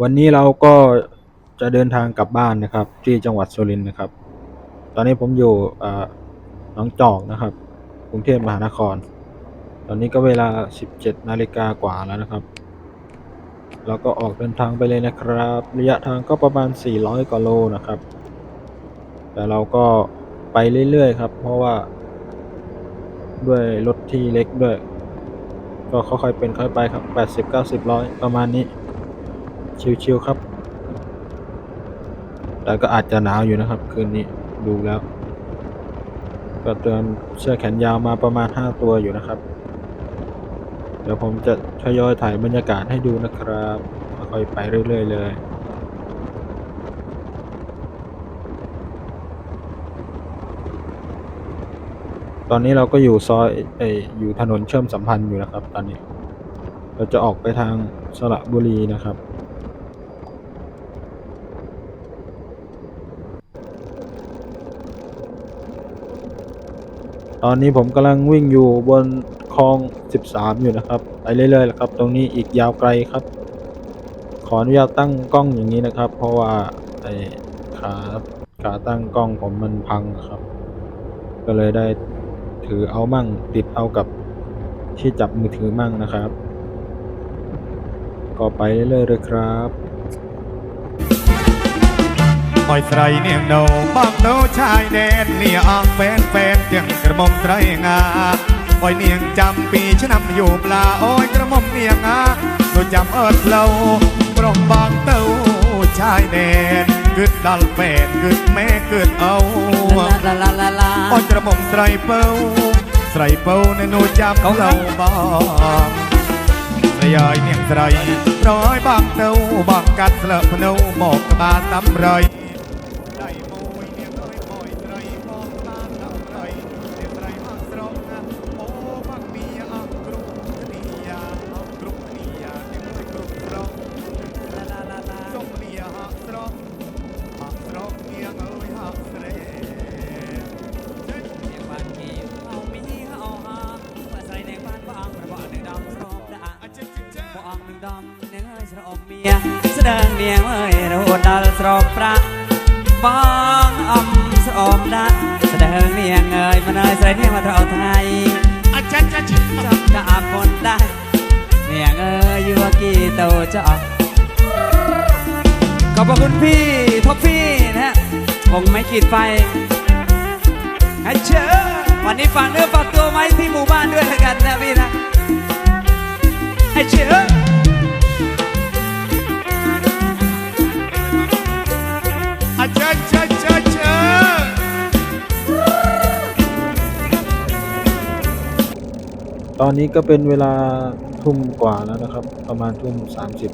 วันนี้เราก็จะเดินทางกลับบ้านนะครับ ที่จังหวัดสุรินทร์นะครับ ตอนนี้ผมอยู่เอ่อหนองจอกนะครับ กรุงเทพมหานคร ตอนนี้ก็เวลา 17นาฬิกากว่าแล้วนะครับ เราก็ออกเดินทางไปเลยนะครับ ระยะทางก็ประมาณ 400กว่าโลนะครับ แต่เราก็ไปเรื่อยๆครับ เพราะว่า ด้วยรถที่เล็กด้วย ก็ค่อยๆเป็นค่อยไปครับ 80 90 100 ประมาณนี้ ชิวๆครับ แต่ก็อาจจะหนาวอยู่นะครับ คืนนี้ดูแล้ว ก็เตรียมเสื้อแขนยาวมาประมาณ 5 ตัวอยู่นะครับ เดี๋ยวผมจะทยอยถ่ายบรรยากาศให้ดูนะครับค่อยๆไปเรื่อย ๆ เลยตอนนี้เราก็อยู่ซอยเอยอยู่ถนนเชื่อมสัมพันธ์อยู่นะครับ ตอนนี้ เราจะออกไปทางสระบุรีนะครับ ตอนนี้ผมกำลังวิ่งอยู่บนคลอง 13 อยู่นะครับ ไปเรื่อยๆแล้วครับ ตรงนี้อีกยาวไกลครับ ขออนุญาตตั้งกล้องอย่างนี้นะครับ เพราะว่าไอ้ขาขาตั้งกล้องผมมันพังครับ ก็เลยได้ถือเอามั่งติดเอากับที่จับมือถือมั่งนะครับ ก็ไปเรื่อยๆเลยครับ អោយស្រីនាងនៅបងនៅឆាយដែននាងអងពេនពេនទាំងក្រមុំត្រីងាអោយនាងចាំពីឆ្នាំយូផ្លាអោយក្រមុំនាងណាទៅចាំអត់ផ្លូវប្រុសបងទៅឆាយដែនគិតដល់ពេនគិតម៉ែគិតអូឡាឡាឡាឡាអោយក្រមុំស្រីពៅស្រីពៅនៅនោះចាំផ្លូវបង្រីអើយនាងស្រីប្រយបងទៅបងកាត់ស្លឹកភ្នៅមកក្បាលតាមរយ นเอ้ยใส่เนียงมาเท่าไทยอาจารย์จะจิจำดาบคนได้เนียงเอ้ยอยู่ว่ากี่โตจะออกขอบพระคุณพี่ท็อปฟี่นะฮะคงไม่ขีดไฟให้เชื่อวันนี้ฝากเนื้อฝากตัวไว้ที่หมู่บ้านด้วยแล้วกันนะพี่นะให้เชื่อ ตอนนี้ก็เป็นเวลาทุ่มกว่าแล้วนะครับ ประมาณทุ่มสามสิบ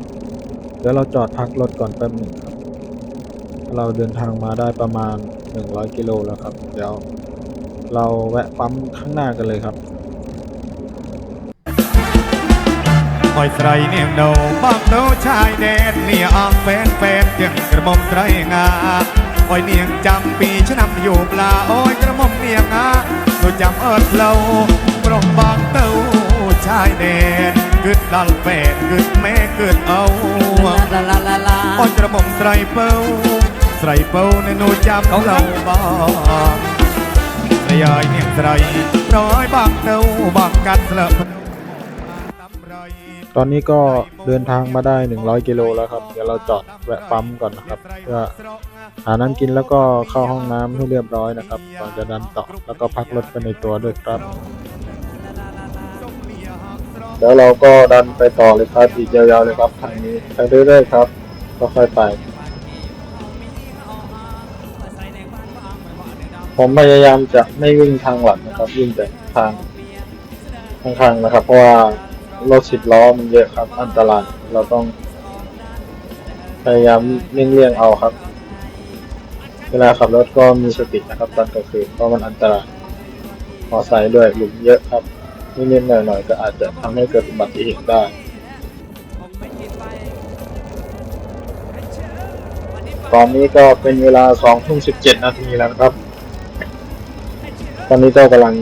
เดี๋ยวเราจอดพักรถก่อนแป๊บหนึ่งครับ เราเดินทางมาได้ประมาณ100กิโลแล้วครับ เดี๋ยวเราแวะปั๊มข้างหน้ากันเลยครับคอยใส่เนียงโนบ้างโนชายแดนเนี่ยออกแฟนแฟนยังกระหม่อมไตรงาคอยเนียงจำปีชะนำอยู่ปลาโอ้ยกระหม่อมเนียงอาโดจำเอิดเลา ปรมบางเต้าชายแดนกึดดัลแฟนกึดแม่กึดเอาลาลาลาลาลาอ้อยกระหม่อมไตรเป้าไตรเป้าในหนูจับของเราบ้างระยายเนี่ยไตรร้อยบางเต้าบางกัดเลอะพนตำไรตอนนี้ก็เดินทางมาได้ 100 กิโลแล้วครับ เดี๋ยวเราจอดแวะปั๊มก่อนนะครับเพื่อหาน้ำกินแล้วก็เข้าห้องน้ำให้เรียบร้อยนะครับก่อนจะดันต่อแล้วก็พักรถไปในตัวด้วยครับ แล้วเราก็ดันไปต่อเลยครับอีกยาวๆเลยครับทางนี้ไปเรื่อยๆครับค่อยๆไป ผมพยายามจะไม่วิ่งทางหลักนะครับ วิ่งแต่ทางข้างๆนะครับ เพราะว่ารถสิบล้อมันเยอะครับ อันตรายเราต้อง พยายามเลี่ยงๆเอาครับ เวลาขับรถก็มีสตินะครับตอนกลางคืนเพราะมันอันตรายมอไซค์ด้วยหลุมเยอะครับ นิดๆหน่อยๆก็อาจจะทำให้เกิดอุบัติเหตุได้ตอนนี้ก็เป็นเวลาสองทุ่มสิบเจ็ดนาทีแล้วนะครับ ตอนนี้ก็กำลัง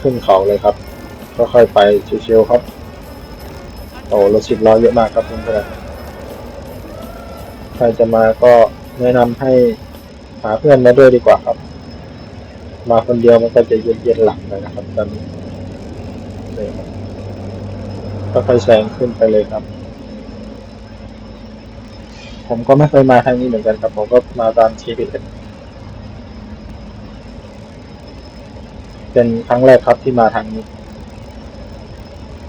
ขึ้นเขาเลยครับ ก็ค่อยไปชิวๆครับ โอ้รถสิบล้อเยอะมากครับเพื่อนๆใครจะมาก็แนะนำให้หาเพื่อนมาด้วยดีกว่าครับ มาคนเดียวมันก็จะเย็นๆหลังนะครับตอนนี้ นี่ครับก็ค่อยแซงขึ้นไปเลยครับ ผมก็ไม่เคยมาทางนี้เหมือนกันครับ ผมก็มาตาม GPS เป็นครั้งแรกครับที่มาทางนี้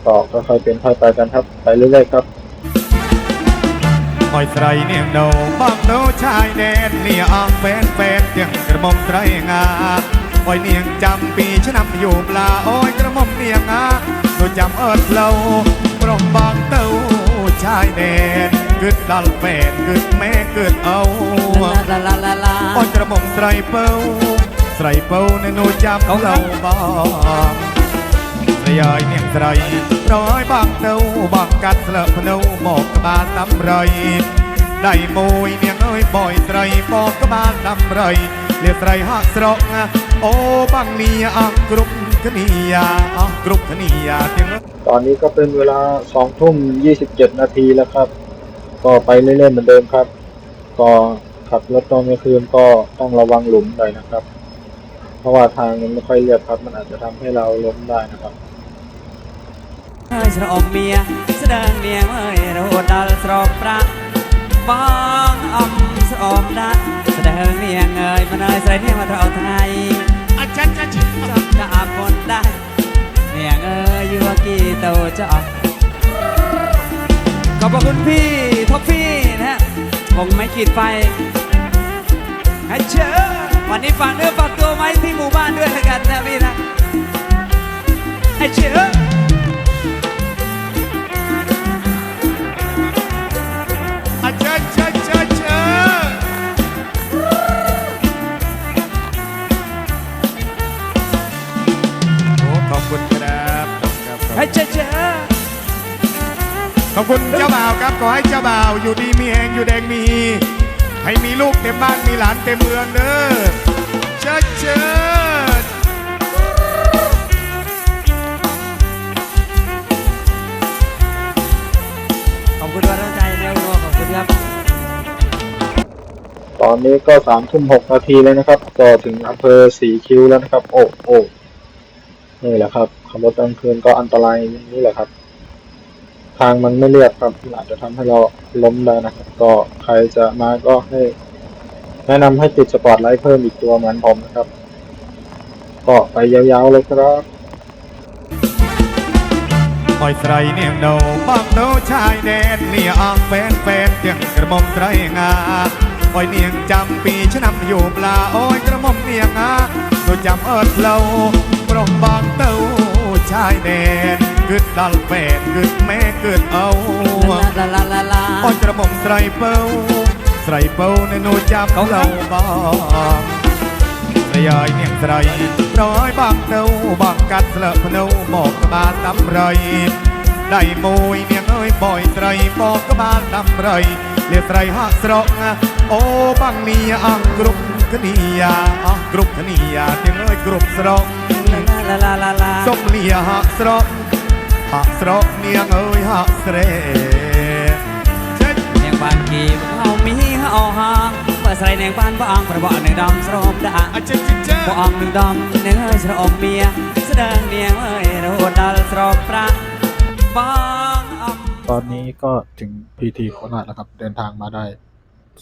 ต่อก็ค่อยเป็นค่อยไปกันครับ ไปเรื่อยๆครับคอยใส่เนียงโดบ้างโดชายแดนเนี่ยอางแฟนแฟนเตียงกระมอมไตรงา អយនាងចាំពីឆ្នាំយោបឡាអយក្រមុំនាងអាទៅចាំអត់ផ្លូវប្រំបងទៅឆាយណែនគិតដល់ពេនគិតម៉ែគិតអូឡាឡាឡាឡាអយក្រមុំស្រីពៅស្រីពៅនៅនោះចាំផ្លូវបងស្រីអយនាងស្រីប្រយបងទៅបងកាត់ស្លឹកភ្នៅមកក្បាលតាមរៃដៃមួយនាងអើយបយត្រីបោកក្បាលតាមរៃ ระยายเนียงไตรร้อยบางเต้าบางกัดละพะเนาหมอกกะบานตำไรได้มวยเนียงเอ้ยบ่อยไตรบอกกะบานตำไรเรียกไตรหักสรอกโอ้บังเนียอังกรุบคเนียอังกรุบคเนียเตียงเอ้ยตอนนี้ก็เป็นเวลาสองทุ่มยี่สิบเจ็ดนาทีแล้วครับ ก็ไปเรื่อยๆเหมือนเดิมครับ ก็ขับรถตอนกลางคืนก็ต้องระวังหลุมหน่อยนะครับ เพราะว่าทางมันไม่ค่อยเรียบครับ มันอาจจะทำให้เราล้มได้นะครับเอ้ยสระอมเมียแสดงเนียงเอ้ ยโรดัลสรอบประบางอำสอมดันแสดงเนียงเอ้ยมันเอ้ยใส่เนียมาเท่าไทยอาจารย์จารย์จำจะอาบคนได้เนียงเอ้ยอยู่กี่โตจะออกขอบคุณพี่ท็อฟฟี่นะฮะคงไม่ขีดไฟให้เชื่อวันนี้ฝากเนื้อฝากตัวไว้ที่หมู่บ้านด้วยกันนะพี่นะให้เชื่อ ให้เชื่อเชื่อขอบคุณเจ้าบ่าวครับขอให้เจ้าบ่าวอยู่ดีมีแหงอยู่แดงมี ให้มีลูกเต็มบ้านมีหลานเต็มเมืองเด้อเชิดเชิดขอบคุณกำลังใจเดียวขอบคุณครับตอนนี้ก็สามทุ่มหกนาทีแล้วนะครับ ก็ถึงอำเภอสีคิ้วแล้วนะครับ โอ้โอ้ นี่แหละครับขับรถกลางคืนก็อันตรายนี้แหละครับ ทางมันไม่เรียบครับอาจจะทำให้เราล้มได้นะครับ ก็ใครจะมาก็ให้ แนะนำให้ติดสปอร์ตไลท์เพิ่มอีกตัวเหมือนผมนะครับ ก็ไปยาวๆเลยครับคอยใส่เนียงโดบ้างโดชายแดนเนี่ยอ่างแฟนแฟนเตียงกระมอมไตรงาคอยเนียงจำปีชะนำอยู่ปลาโอ้ยกระมอมเนียงอาโดจำเงา ទៅចាំអត់ផ្លូវប្រុសបងទៅឆាយណែនគិតដល់ពេកគិតម៉ែគិតអូឡាឡាឡាឡាអូនក្រមុំស្រីពៅស្រីពៅនៅនោះចាំផ្លូវបងស្រីអើយអ្នកស្រីប្រយបងទៅបងកាត់ស្លឹកភ្នៅមកក្បាលតាមរៃដៃមួយនាងអើយបយត្រីមកក្បាលតាមរៃ លាស្រីហក់ស្រកអូបាំងមីអស់គ្រប់គ្នាអស់គ្រប់គ្នាទាំងអើយគ្រប់ស្រកឡាឡាឡាឡាសុំលាហក់ស្រកហក់ស្រកនាងអើយហក់ស្រេចេញនាងបានគីហៅមីហៅហាងបើស្រីនាងបានព្រះអង្គប្រវត្តិនឹងដំស្រោមដាក់អាចិចចាព្រះអង្គនឹងដំនាងអើយស្រោមមៀស្ដើងនាងអើយរហូតដល់ស្រោមប្រាក់បា ตอนนี้ก็ถึงพีทีโคราชแล้วครับ เดินทางมาได้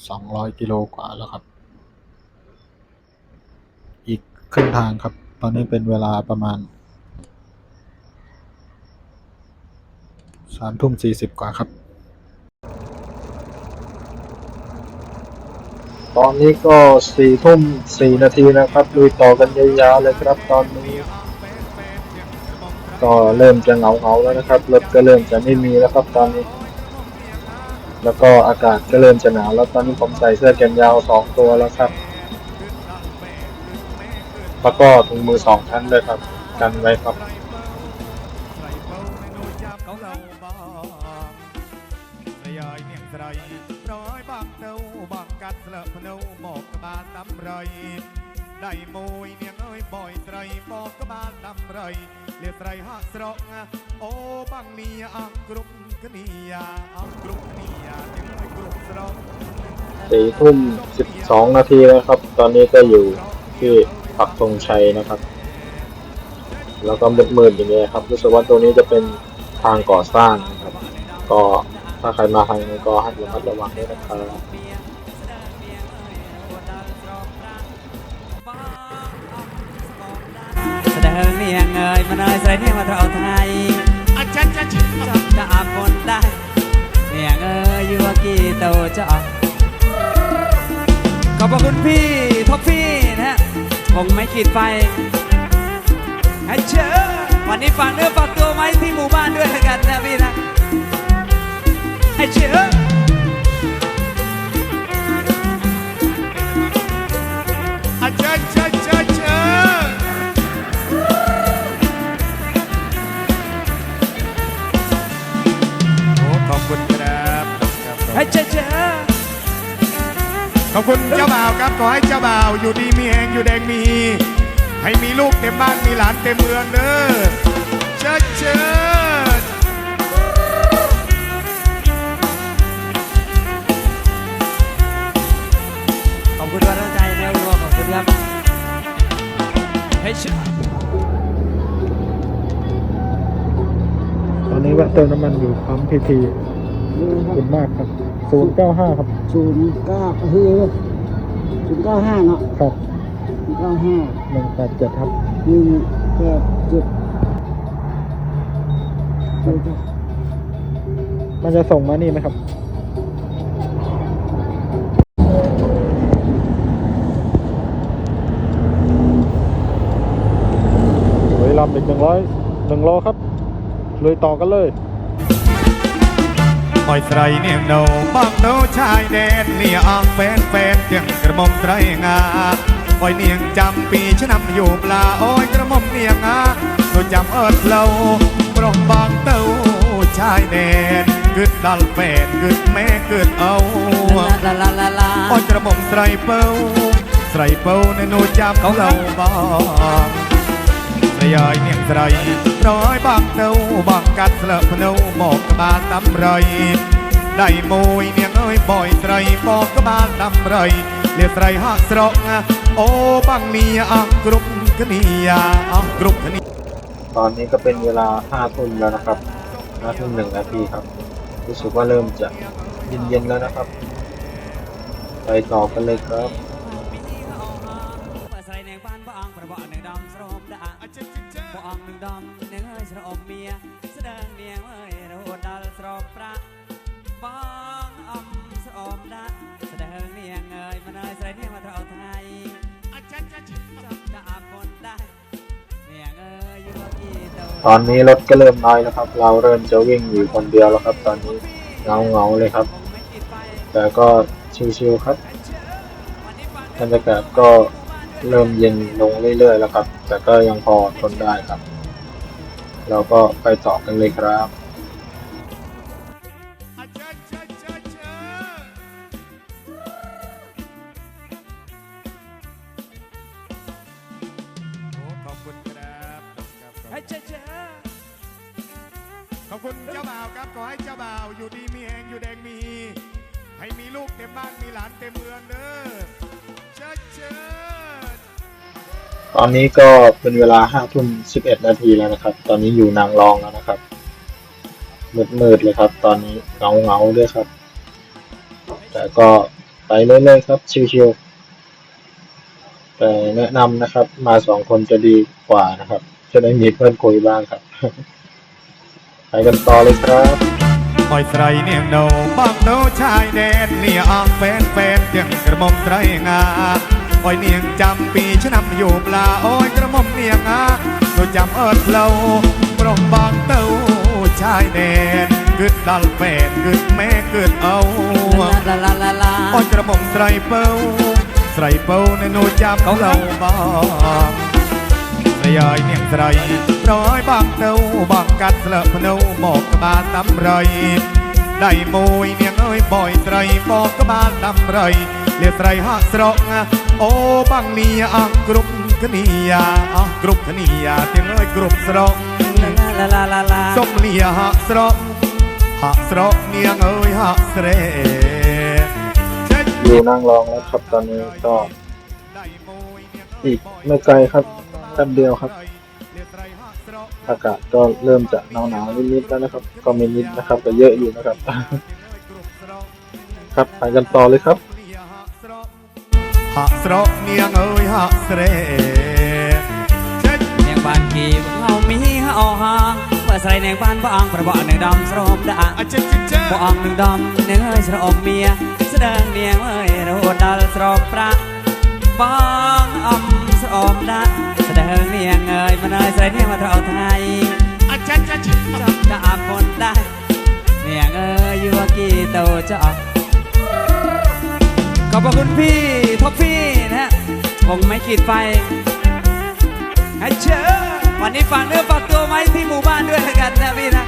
สองร้อยกิโลกว่าแล้วครับ อีกครึ่งทางครับ ตอนนี้เป็นเวลาประมาณสามทุ่มสี่สิบกว่าครับ ตอนนี้ก็สี่ทุ่มสี่นาทีนะครับลุยต่อกันยาวๆเลยครับตอนนี้ ก็เริ่มจะเหงาเงาๆแล้วนะครับ รถก็เริ่มจะไม่มีแล้วครับตอนนี้ แล้วก็อากาศก็เริ่มจะหนาวแล้วตอนนี้ผมใส่เสื้อแขนยาวสองตัวแล้วครับ แล้วก็ถุงมือสองชั้นเลยครับ กันไว้ครับได้มวยเนียงเอ้ย บ่อยไตรบอกกะบานตำไรเรียกไตรหักสรอกโอ้บังเนียอังกรุบคเนียอังกรุบเนียเนียงเอ้ยกรุบสรอกสี่ทุ่มสิบสองนาทีแล้วครับ ตอนนี้ก็อยู่ที่ปักธงชัยนะครับ แล้วก็มืดๆอย่างเงี้ยครับรู้สึกว่าตรงนี้จะเป็นทางก่อสร้างนะครับ ก็ถ้าใครมาทางนี้ก็ให้ระมัดระวังด้วยนะครับ เนียงเอ่ยมาเนยใส่เนียมาเราไทยอาจารย์จะจำจะอาบคนได้เนียงเอ่ยอยู่กี่โตจะออกขอบพระคุณพี่ท็อฟฟี่นะฮะคงไม่ขีดไฟให้เชิญวันนี้ฝากเนื้อฝากตัวไว้ที่หมู่บ้านด้วยกันนะพี่นะให้เชิญ ครับขอให้เจ้าบ่าว อยู่ดีมีแหงอยู่แดงมี ให้มีลูกเต็มบ้านมีหลานเต็มเมืองเด้อเชิญเชิญขอบคุณกำลังใจนะรัวขอบคุณครับให้เชิญตอนนี้แวะเติมน้ำมันอยู่ปั๊มพีทีขอบคุณมากครับศูนย์เก้าห้าครับ ศูนย์เก้าคือ ศูนย์เก้าห้าเนาะครับศูนย์เก้าห้าหนึ่งแปดเจ็ดครับหนึ่งแปดเจ็ดมันจะส่งมานี่ไหมครับเฮ้ยลำอีกหนึ่งร้อยหนึ่งโลครับเลยต่อกันเลย ឲ្យស្រីនាងនៅបងនៅឆាយដែននាងអងពេនពេនទាំងក្រមុំត្រីងាឲ្យនាងចាំពីឆ្នាំយូប្លាអូយក្រមុំនាងងាទៅចាំអត់ផ្លូវប្រុសបងទៅឆាយដែនគិតដល់ពេនគិតម៉ែគិតអូឡាឡាឡាឡាអូយក្រមុំស្រីពៅស្រីពៅនៅចាំផ្លូវបង งบางเต้าชายแดนกึดดัลแฟนกึดแม่กึดเอาลาลาลาลาโอ้ยกระหมอมไรเป้าไตรเป้าในโนจำเขาเราบ้างสไรร้อยบางเต้าบางกัดสลับพะเนาหมอกกบาลตำไรได้มวยเนียงเอ้ยบ่อยไตรบอกกบาลตำไรเรียกไตรหักสรองโอ้บังเนียอักกรุบกะเนียอักกรุบกนีตอนนี้ก็เป็นเวลาห้าทุ่มแล้วนะครับห้าทุ่มหนึ่งนาทีครับ รู้สึกว่าเริ่มจะเย็นๆแล้วนะครับ ไปต่อกันเลยครับ ดำหนึ่งเอ้ยสรมเมียแสดงเนียงเอ้ยเราดัลสรมพระบางอำสรมดาแสดงเนียงเอ้ยมาเนยใส่เนียงมาเราไทยจำจะอาบคนได้เนียงเอ้ยอยู่ว่ากี่โตอนนี้รถก็เริ่มน้อยแล้วครับ เราเริ่มจะวิ่งอยู่คนเดียวแล้วครับ ตอนนี้เงาเงาเลยครับ แต่ก็ชิวๆครับบรรยากาศก็เริ่มเย็นลงเรื่อยๆแล้วครับ แต่ก็ยังพอทนได้ครับ เราก็ไปต่อกันเลยครับ อนนี้ก็เป็นเวลาห้าทุ่มสิบเอ็ดนาทีแล้วนะครับ ตอนนี้อยู่นางรองแล้วนะครับ มืดๆเลยครับ ตอนนี้เงาเงาด้วยครับ แต่ก็ไปเรื่อยๆครับ ชิวๆแต่แนะนำนะครับ มาสองคนจะดีกว่านะครับ จะได้มีเพื่อนคุยบ้างครับ ไปกันต่อเลยครับปล่อยไตรเนียงโนบ้างโนชายแดนเนียอางแฟนแฟนเจียงกระมอมไตรงา អយនាងចាំពីឆ្នាំយោបឡាអយក្រមុំនាងអាចូលចាំអត់ផ្លូវប្រំបងទៅឆាយណែនគិតដល់ពេនគិតម៉ែគិតអូឡាឡាឡាឡាអយក្រមុំស្រីពៅស្រីពៅនៅនោះចាំផ្លូវបងស្រីអយនាងស្រីប្រយបងទៅបងកាត់ស្លឹកភ្នៅមកក្បាលតាមរៃដៃមួយនាងអើយបយត្រីមកក្បាលតាមរៃ เนียงไตรร้อยบาสลับพะเนาหมอกกระบาลตำไรได้มวยเนียงอ้ยบ่อยไตรบอกกระบาลตำไรเรียกไตรหักสรงโอบังเนียอักรุบกะเนียอักกรุบกะเนียเตียงเอ้ยกรุบสรองลาลาลาลาส้มเลียหักสรองหักสรองเนียงเอ้ยหักเสรเช็ดอยู่นางรองแล้วครับตอนนี้ก็อีกไม่ไกลครับแป๊บเดียวครับ อากาศก็เริ่มจะหนาวหนาวนิดๆแล้วนะครับ ก็ไม่นิดนะครับแต่เยอะอยู่นะครับ ครับไปกันต่อเลยครับ អស្រកនាងអើយហកស្រេចិត្តនាងបានគីហៅមីអោហាងបើស្រីនាងបានព្រះអង្គប្រវត្តិនឹងដំស្រោមដាក់ចិត្តចិត្តព្រះអង្គនឹងដំនាងអើយស្រោមមៀស្ដឹងនាងអើយរហូតដល់ស្រោមប្រាក់បងអំស្រោមដាក់ស្ដឹងនាងអើយមិនអើយស្រីនាងមកត្រូវថ្ងៃអចិត្តចិត្តចាប់ដាក់គុនដែរនាងអើយយួរគីតោចោ อบคนได้เนียงเอ้ยอยู่ว่ากี่โตจะออกขอบพระคุณพี่ท็อฟฟี่นะฮะผงไม่ขีดไฟให้เชิญวันนี้ฝากเนื้อฝากตัวไว้ที่หมู่บ้านด้วยกันนะพี่นะ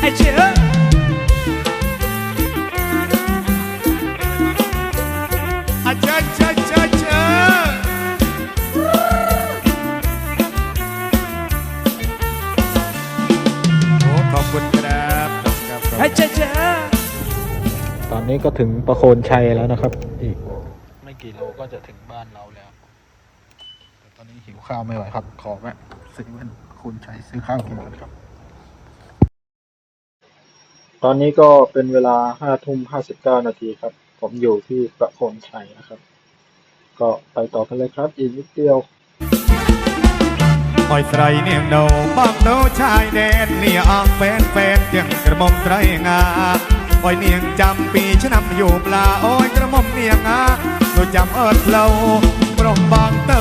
ให้เชิญ นนี้ก็ถึงประโคนชัยแล้วนะครับ อีกไม่กี่โลก็จะถึงบ้านเราแล้ว แต่ตอนนี้หิวข้าวไม่ไหวครับ ขอแวะซื้อเป็นคุณชัยซื้อข้าวกินกันครับ ตอนนี้ก็เป็นเวลาห้าทุ่มห้าสิบเก้านาทีครับ ผมอยู่ที่ประโคนชัยนะครับ ก็ไปต่อกันเลยครับ อีกนิดเดียวอ้อยไตรเนียงโดบ้างโดชายแดนเนี่ยอาง អយនាងចាំពីឆ្នាំយោមឡាអយក្រមុំនាងអាដូចចាំអត់ផ្លូវប្រុសបងទៅ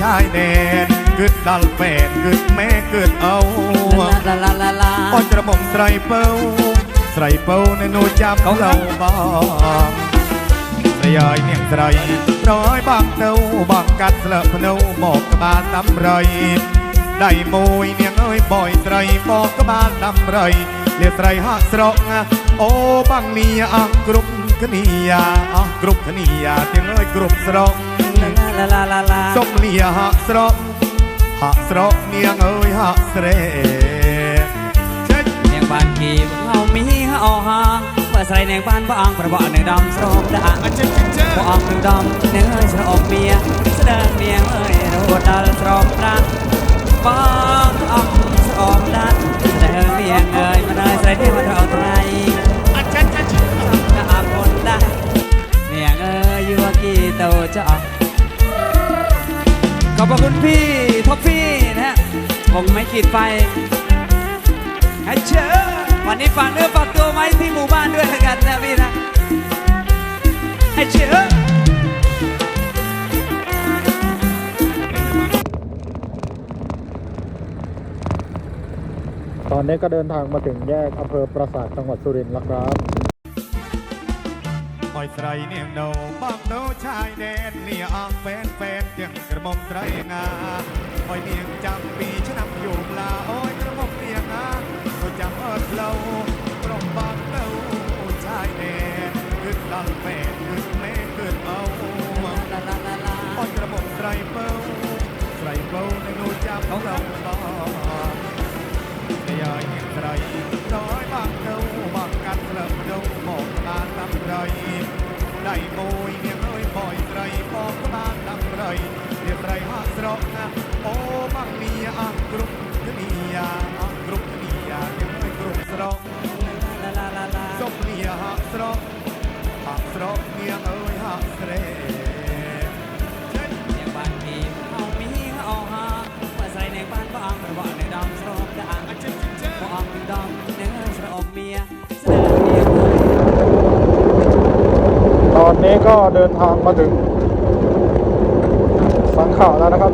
ឆាយណែនគិតដល់ពេនគិតម៉ែគិតអូឡាឡាឡាឡាអយក្រមុំស្រីពៅស្រីពៅនៅនោះចាំផ្លូវបងស្រីអើយនាងស្រីប្រយបងទៅបងកាត់ស្លឹកភ្នៅមកក្បាលតាមរៃដៃមួយនាងអើយបយស្រីមកក្បាលតាមរៃ លាស្រីហាក់ស្រកអូបាំងមីអស់គ្រប់គ្នាអស់គ្រប់គ្នាទាំងអើយគ្រប់ស្រកឡាឡាឡាឡាសុំលាហាក់ស្រកហាក់ស្រកនាងអើយហាក់ស្រេចេញនាងបានគីហៅមីអស់ហាងបើស្រីនាងបានព្រះអង្គប្រវត្តិនឹងដំស្រោមដាក់ព្រះអង្គនឹងដំនាងអើយស្រោមមៀស្ដើងនាងអើយរត់ដល់ស្រោមដាក់បងអង្គស្រោមដាក់ เลียเงเอ้ยหันียงบ้านกีบเฮามีเฮาเอใส่เนียงบ้านบ่อังประบ่หนึ่งดำสราอะเช็ดเช็ดเช็ดบ่ออกหนึ่งดำเนียงเอ้ยสรมเมียเงเอ้ยเราดัลสรมดาบ้องอำสรมดาแสดงเนียงเอ้ยมันเอ้ยใส่เนียงมาเท่าไทยอะเจะอาบคนได้เนียงเอ้ยอยู่ว่ากี่โตจะออกขอบคุณพี่ท็อปฟี่นะฮะคงไม่ขีดไฟให้เชิญวันนี้ฝากเนื้อฝากตัวไว้ที่หมู่บ้านด้วย นนี้ก็เดินทางมาถึงแยกอำเภอปราสาทจังหวัดสุรินทร์แล้วครับอ้อยไตรเนียงโดบ้างโดชายแดนเนี่ยอ่างแฟนแฟนเจียงกระมอมไตรงาอ้อยเนียงจำปีชนำอยู่ลาโอ้ยกระมอมเนียงอาโดจำเอิดเราปรมบางเต้าชายแดนกึดดัลแฟนกึดแม่กึดเอาลาลาลาลาอ้อยกระมอมไตรเป้าไตรเป้าในโนจำของเรา อนนี้ก็เดินทางมาถึงสังขะแล้วนะครับ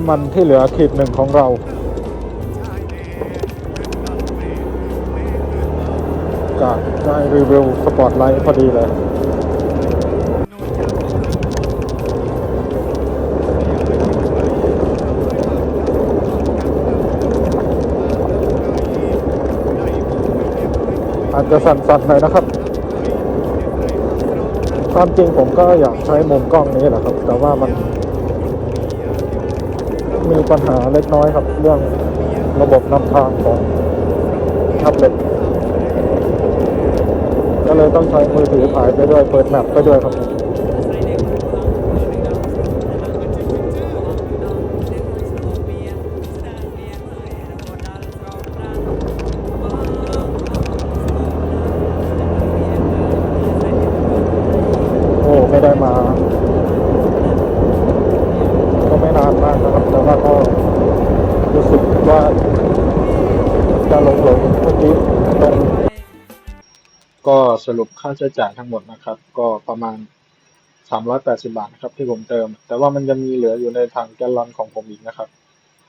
น้ำมันที่เหลือขีดหนึ่งของเรา จากได้รีวิวสปอร์ตไลท์พอดีเลยอาจจะสั่นๆหน่อยนะครับ ความจริงผมก็อยากใช้มุมกล้องนี้แหละครับ แต่ว่ามัน มีปัญหาเล็กน้อยครับ เรื่องระบบนำทางของแท็บเล็ตก็เลยต้องใช้มือถือถ่ายไปด้วย เปิดแมปไปด้วยครับ สรุปค่าใช้จ่ายทั้งหมดนะครับ ก็ประมาณ 380 บาทนะครับที่ผมเติม แต่ว่ามันจะมีเหลืออยู่ในถังแกลลอนของผมอีกนะครับ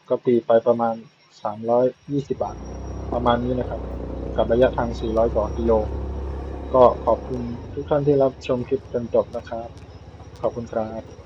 ก็ตีไปประมาณ 320 บาท ประมาณนี้นะครับ กับระยะทาง 400กว่ากิโล ก็ขอบคุณทุกท่านที่รับชมคลิปจนจบนะครับ ขอบคุณครับ